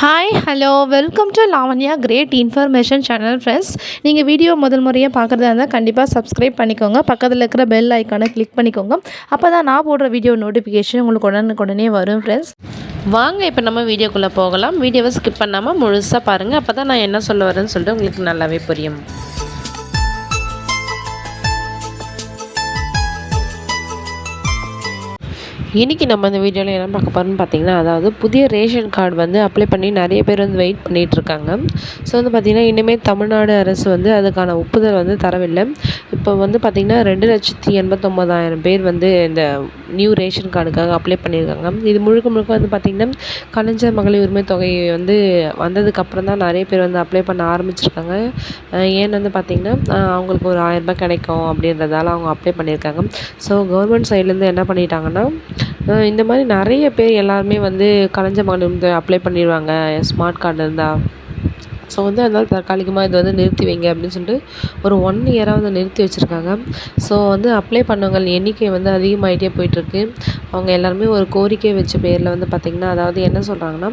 Hi hello welcome to Lavanya great information channel friends நீங்கள் video முதல் முறையாக பார்க்குறதா இருந்தால் கண்டிப்பாக சப்ஸ்கிரைப் பண்ணிக்கோங்க. பக்கத்தில் இருக்கிற பெல் ஐக்கானை கிளிக் பண்ணிக்கோங்க. அப்போ தான் நான் போடுற வீடியோ நோட்டிஃபிகேஷன் உங்களுக்கு உடனுக்குடனே வரும் ஃப்ரெண்ட்ஸ் வாங்க இப்போ நம்ம வீடியோக்குள்ளே போகலாம். வீடியோவை ஸ்கிப் பண்ணாமல் முழுசாக பாருங்கள் அப்போ தான் நான் என்ன சொல்ல வரேன்னு சொல்லிட்டு உங்களுக்கு நல்லாவே புரியும். இன்றைக்கி நம்ம இந்த வீடியோவில் என்ன பார்க்க போகிறோம்னு பார்த்தீங்கன்னா அதாவது புதிய ரேஷன் கார்டு வந்து அப்ளை பண்ணி நிறைய பேர் வந்து வெயிட் பண்ணிகிட்ருக்காங்க ஸோ வந்து பார்த்திங்கன்னா இனிமேல் தமிழ்நாடு அரசு வந்து அதுக்கான ஒப்புதல் வந்து தரவில்லை. இப்போ வந்து பார்த்திங்கன்னா ரெண்டு லட்சத்தி எண்பத்தொம்போதாயிரம் பேர் வந்து இந்த நியூ ரேஷன் கார்டுக்காக அப்ளை பண்ணியிருக்காங்க. இது முழுக்க முழுக்க வந்து பார்த்திங்கன்னா கலைஞர் மகளிர் உரிமை தொகை வந்து வந்ததுக்கப்புறம் தான் நிறைய பேர் வந்து அப்ளை பண்ண ஆரம்பிச்சிருக்காங்க. ஏன்னு வந்து பார்த்திங்கன்னா அவங்களுக்கு ஒரு ஆயரரூபா கிடைக்கும் அப்படின்றதால அவங்க அப்ளை பண்ணியிருக்காங்க. ஸோ கவர்மெண்ட் சைட்லேருந்து என்ன பண்ணிட்டாங்கன்னா இந்த மாதிரி நிறைய பேர் எல்லாருமே வந்து கலைஞர் மகளிர் வந்து அப்ளை பண்ணிடுவாங்க ஸ்மார்ட் கார்டு இருந்தால் ஸோ வந்து அதனால் தற்காலிகமாக இது வந்து நிறுத்தி வைங்க அப்படின்னு சொல்லிட்டு ஒரு ஒன் இயராக வந்து நிறுத்தி வச்சுருக்காங்க. ஸோ வந்து அப்ளை பண்ணவங்க எண்ணிக்கை வந்து அதிகமாகிட்டே போயிட்டுருக்கு. அவங்க எல்லாருமே ஒரு கோரிக்கை வச்ச பேரில் வந்து பார்த்திங்கன்னா அதாவது என்ன சொல்கிறாங்கன்னா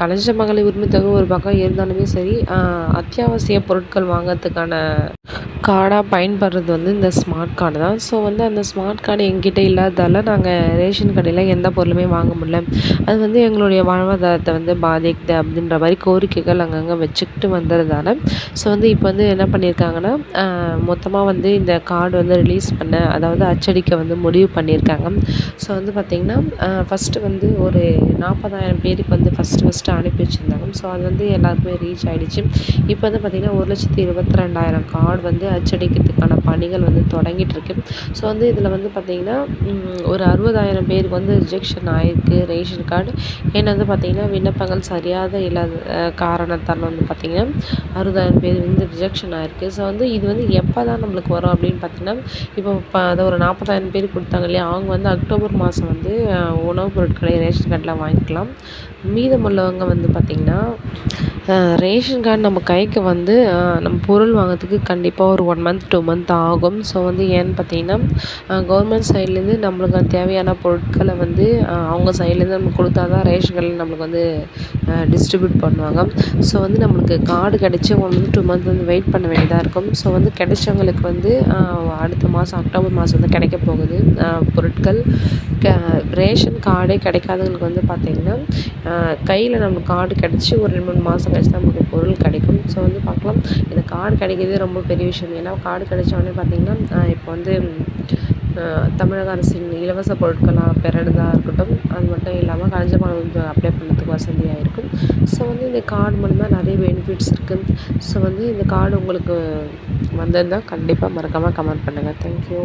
கலைஞர் மகளிர் உரிமை தொகை ஒரு பக்கம் இருந்தாலுமே சரி அத்தியாவசிய பொருட்கள் வாங்கிறதுக்கான கார்டாக பயன்படுறது வந்து இந்த ஸ்மார்ட் கார்டு தான். ஸோ வந்து அந்த ஸ்மார்ட் கார்டு எங்கிட்ட இல்லாததால் நாங்கள் ரேஷன் கடையில் எந்த பொருளுமே வாங்க முடியல. அது வந்து எங்களுடைய வாழ்வாதாரத்தை வந்து பாதிக்குது அப்படின்ற மாதிரி கோரிக்கைகள் அங்கங்கே வச்சுக்கிட்டு வந்ததுனால ஸோ வந்து இப்போ வந்து என்ன பண்ணியிருக்காங்கன்னா மொத்தமாக வந்து இந்த கார்டு வந்து ரிலீஸ் பண்ண அதாவது அச்சடிக்க வந்து முடிவு பண்ணியிருக்காங்க ஸோ வந்து பார்த்திங்கன்னா ஃபஸ்ட்டு வந்து ஒரு நாற்பதாயிரம் பேருக்கு வந்து ஃபஸ்ட்டு ஃபஸ்ட்டு அனுப்பி வச்சுருந்தாங்க. ஸோ அது வந்து எல்லாருக்குமே ரீச் ஆகிடுச்சு இப்போ வந்து பார்த்திங்கன்னா ஒரு லட்சத்தி இருபத்தி ரெண்டாயிரம் கார்டு வந்து அச்சடிக்கிறதுக்கான பணிகள் வந்து தொடங்கிட்டுருக்கு ஸோ வந்து இதில் வந்து பார்த்திங்கன்னா ஒரு அறுபதாயிரம் பேருக்கு வந்து ரிஜெக்ஷன் ஆகிருக்கு ரேஷன் கார்டு ஏன்னா வந்து பார்த்திங்கன்னா விண்ணப்பங்கள் சரியாக இல்லாத காரணம் காரணத்தால் வந்து பார்த்திங்கன்னா அறுபதாயிரம் பேர் வந்து ரிஜெக்ஷன் ஆகிருக்கு ஸோ வந்து இது வந்து எப்போ தான் நம்மளுக்கு வரும் அப்படின்னு பார்த்திங்கன்னா இப்போ இப்போ அதை ஒரு நாற்பதாயிரம் பேர் கொடுத்தாங்க இல்லையா? அவங்க வந்து அக்டோபர் மாதம் வந்து உணவுப் பொருட்களை ரேஷன் கார்டில் வாங்கிக்கலாம். மீதமுள்ளவங்க வந்து பார்த்திங்கன்னா ரேஷன் கார்டு நம்ம கைக்கு வந்து நம்ம பொருள் வாங்கிறதுக்கு கண்டிப்பாக ஒரு ஒன் மந்த் டூ மந்த் ஆகும். ஸோ வந்து ஏன்னு பார்த்தீங்கன்னா கவர்மெண்ட் சைட்லேருந்து நம்மளுக்கு தேவையான பொருட்களை வந்து அவங்க சைட்லேருந்து நம்ம கொடுத்தா தான் ரேஷன் கார்டில் நம்மளுக்கு வந்து டிஸ்ட்ரிபியூட் பண்ணுவாங்க. ஸோ வந்து நம்மளுக்கு கார்டு கிடச்சி ஒன் மந்த் டூ மந்த் வந்து வெயிட் பண்ண வேண்டியதாக இருக்கும். ஸோ வந்து கிடைச்சவங்களுக்கு வந்து அடுத்த மாதம் அக்டோபர் மாதம் வந்து கிடைக்க போகுது பொருட்கள். க ரேஷன் கார்டே கிடைக்காதவங்களுக்கு வந்து பார்த்திங்கன்னா கையில் நம்ம கார்டு கிடச்சி ஒரு ரெண்டு மூணு மாதம் கழிச்சு தான் நமக்கு பொருள் கிடைக்கும். ஸோ வந்து பார்க்கலாம். இந்த கார்டு கிடைக்கிறதே ரொம்ப பெரிய விஷயம். ஏன்னா கார்டு கிடைச்சோடனே பார்த்திங்கன்னா இப்போ வந்து தமிழக அரசின் இலவச பொருட்களாக பெறதாக இருக்கட்டும் அது மட்டும் இல்லாமல் கலைஞ்ச பணம் வந்து அப்ளை பண்ணுறதுக்கு வசதியாக இருக்கும் ஸோ வந்து இந்த கார்டு மூலிமா நிறைய பெனிஃபிட்ஸ் இருக்குது ஸோ வந்து இந்த கார்டு உங்களுக்கு வந்திருந்தால் கண்டிப்பாக மறக்காமல் கமெண்ட் பண்ணுங்கள் தேங்க்யூ